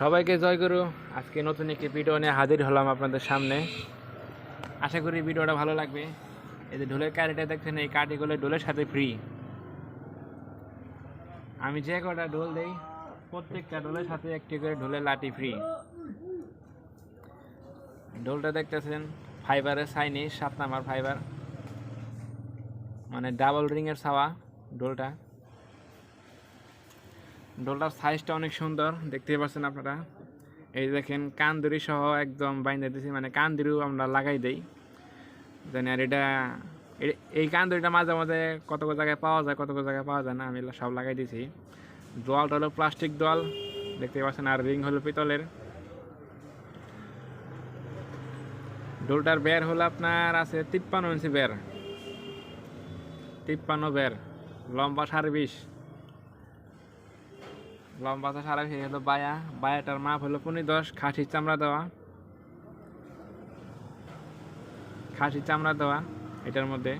সবাইকে জয় করু আজকে নতুন একটি ভিডিও নিয়ে হাজির হলাম আপনাদের সামনে। আশা করি ভিডিওটা ভালো লাগবে। এই যে ঢোলের কাঠিটা দেখছেন, এই কাঠিগুলো ঢোলের সাথে ফ্রি আমি যে কটা ঢোল দেই, প্রত্যেকটা ঢোলের সাথে একটি করে ঢোলের লাঠি ফ্রি ঢোলটা দেখতেছেন ফাইবারের সাইনি, সাত নাম্বার ফাইবার মানে ডাবল রিংয়ের ছাওয়া ঢোলটা। ডোলটার সাইজটা অনেক সুন্দর, দেখতেই পাচ্ছেন আপনারা। এই দেখেন, কান্দুরি সহ একদম বাইন্দে দিছি মানে কান্দুরিও আমরা লাগাই দেই। জানি আর এটা এই কান্দুরিটা মাঝে মাঝে কত জায়গায় পাওয়া যায় কত জায়গায় পাওয়া যায় না, আমি সব লাগাই দিছি। দোয়ালটা হলো প্লাস্টিক দোয়াল দেখতে পাচ্ছেন, আর রিং হলো পিতলের। ডোলটার বের হলো আপনার আছে তিপ্পান্ন ইঞ্চি বের তিপ্পান্ন বের লম্বা বিশ। লম্বাটা সারা হয়ে গেল, বায়া। বায়াটার মাপ হলো পনেরো দশ খাসির চামড়া দেওয়া। খাসির চামড়া দেওয়া এটার মধ্যে।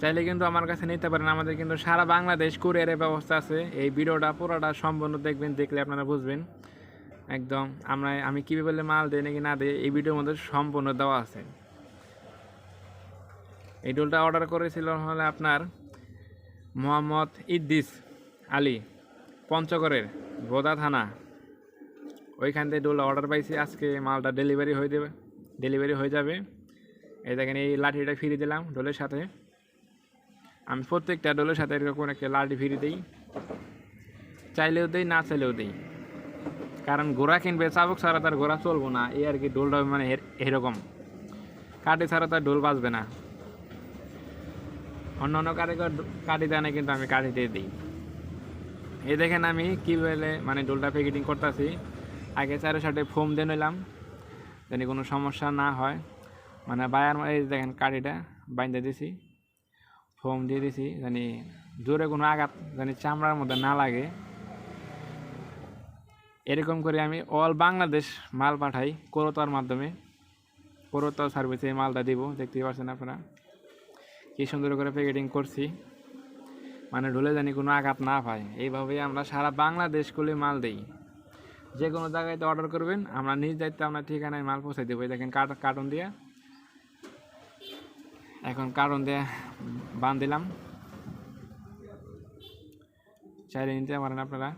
চাইলে কিন্তু আমার কাছে নিতে পারেন, আমাদের কিন্তু সারা বাংলাদেশ কুরিয়ারের ব্যবস্থা আছে। এই ভিডিওটা, পুরোটা সম্পূর্ণ দেখবেন, দেখলে আপনারা বুঝবেন। একদম, আমরা, আমি কীভাবে মাল দেই নাকি না দেই এই ভিডিওর মধ্যে সম্পূর্ণ দেওয়া আছে। এই ডোলটা অর্ডার করেছিল হলে আপনার মোহাম্মদ ইদ্দিস আলী, পঞ্চগড়ের বোদা থানা। ওইখান থেকে ডোল অর্ডার পাইছি, আজকে মালটা ডেলিভারি হয়ে দেবে ডেলিভারি হয়ে যাবে। এই দেখেন, এই লাঠিটা ফিরিয়ে দিলাম ডোলের সাথে। আমি প্রত্যেকটা ডোলের সাথে এরকম একটা লাঠি ফিরে দিই। চাইলেও দিই, না চাইলেও দিই। কারণ ঘোড়া কিনবে, চাবুক ছাড়া তার ঘোড়া চলবো না। এই আর কি ডোলটা মানে এরকম। কাটে ছাড়া তার ডোল বাঁচবে না। অন্য অন্য কারিগর কাঠি দেয় না কিন্তু আমি কাঠি দিয়ে দিই। এই দেখেন আমি কীভাবে মানে ডোলটা প্যাকেটিং করতেছি। আগে চারো সাইডে ফোম দিয়ে নিলাম যেন কোনো সমস্যা না হয়। মানে বায়ার এই দেখেন কাঠিটা বাইন্দে দিছি, ফোম দিয়ে দিছি, জানি জোরে কোনো আঘাত, জানি চামড়ার মধ্যে না লাগে। এরকম করে আমি অল বাংলাদেশ মাল পাঠাই, করতার মাধ্যমে। করতার সার্ভিসে মালটা দিব, দেখতেই পাচ্ছেন আপনারা। কি সুন্দর করে প্যাকেটিং করছি। মানে ঢুলে জানি কোনো আঘাত না পায়। এইভাবেই আমরা সারা বাংলাদেশ খুলে মাল দিই। যে কোনো জায়গায় তো অর্ডার করবেন, আমরা নিজ দায়িত্বে আমরা ঠিকানায় মাল পৌঁছে দেবো। দেখেন কার্ট কার্টন দিয়ে। এখন কার্টন দিয়ে বান দিলাম। চাইলে নিতে পারেন আপনারা।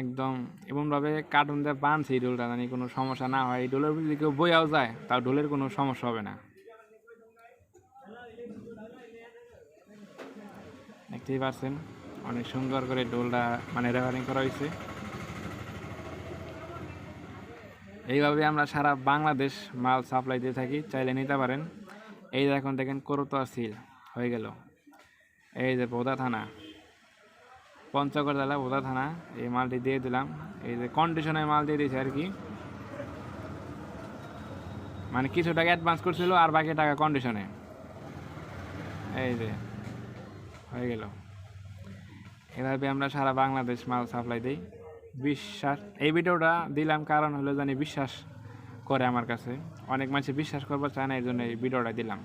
একদম। এমনভাবে কার্টুন দিয়ে বানছে এই ডোলটা জানি কোনো সমস্যা না হয়। এই ডোলের যদি কেউ বইয়াও যায়, তাও ডোলের কোনো সমস্যা হবে না। দেখতেই পাচ্ছেন, অনেক সুন্দর করে ডোলটা মানে রেফারিং করা হয়েছে। এইভাবে আমরা সারা বাংলাদেশ মাল সাপ্লাই দিয়ে থাকি, চাইলে নিতে পারেন। এই যে এখন দেখেন করতোয়া সিল হয়ে গেল। এই যে বোদা থানা। পঞ্চগড় জেলা বোদা থানা, এই মালটি দিয়ে দিলাম। এই যে কন্ডিশনে মাল দিয়ে দিয়েছে আর কি। মানে কিছু টাকা অ্যাডভান্স করছিল আর বাকি টাকা কন্ডিশনে এই যে, হয়ে গেল। এভাবে আমরা সারা বাংলাদেশ মাল সাপ্লাই দিই। বিশ্বাস, এই ভিডিওটা দিলাম কারণ হলো জানি বিশ্বাস করে আমার কাছে। অনেক মানুষ বিশ্বাস করবার চায় না, এই জন্য এই ভিডিওটা দিলাম।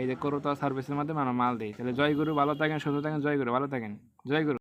এই যে করতো সার্ভিসের মাধ্যমে আমরা মাল দিই। তাহলে জয়গুরু ভালো থাকেন, সুস্থ থাকেন, জয়গুরু ভালো থাকেন। জয় গুরু